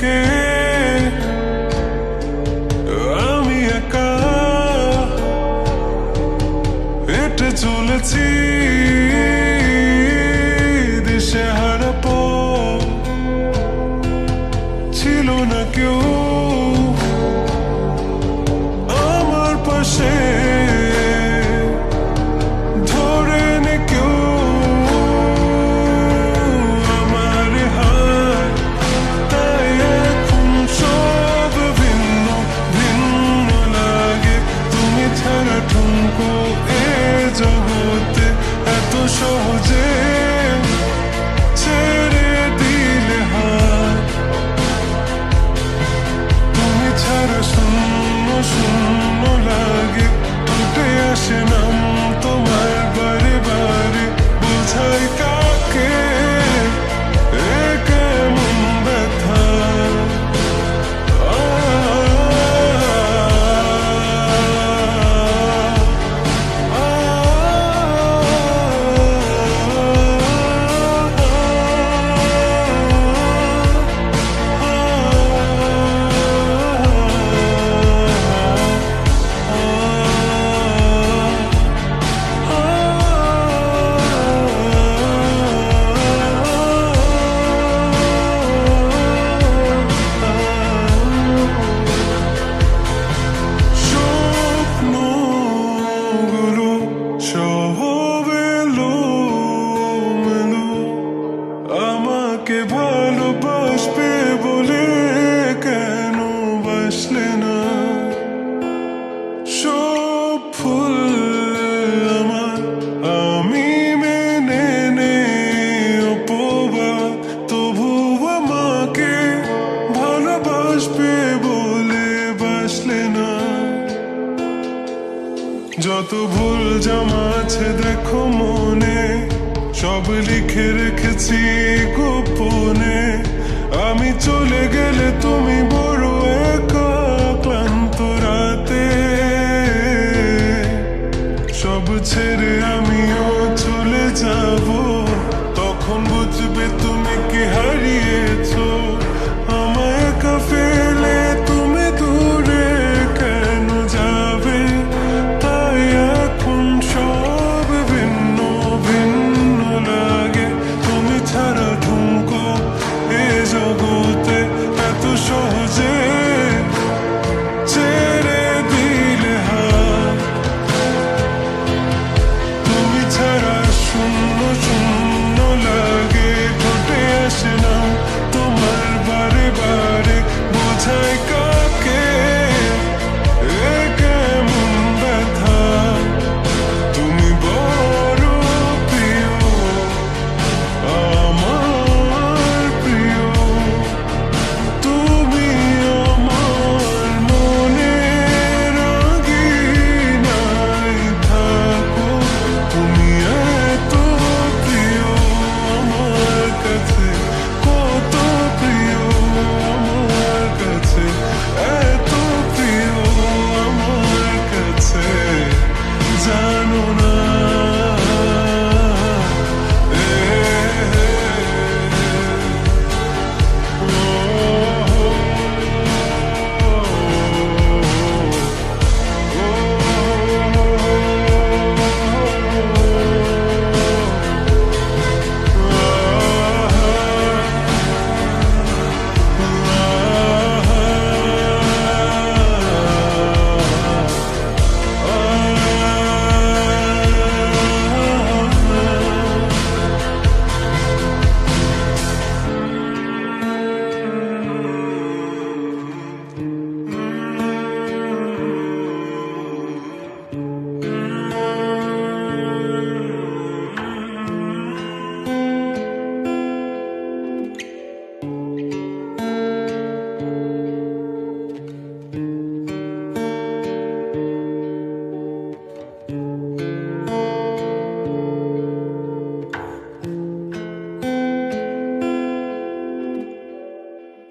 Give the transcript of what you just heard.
থেকে। আমি একা হেঁটে চলেছি। দিশে হারা ছিল না কেউ। সহজে ছেড়ে দিলে হাত তুমি ছাড়া শূন্য শূন্য লাগে। উঠে আসে নাম তোমার বারে বারে। বোঝাই যত ভুল জামা আছে দেখো মনে, সব লিখে রেখেছি গোপনে। আমি চলে গেলে তুমি বড় একা ক্লান্ত রাতে। সব ছেড়ে আমিও চলে যাব।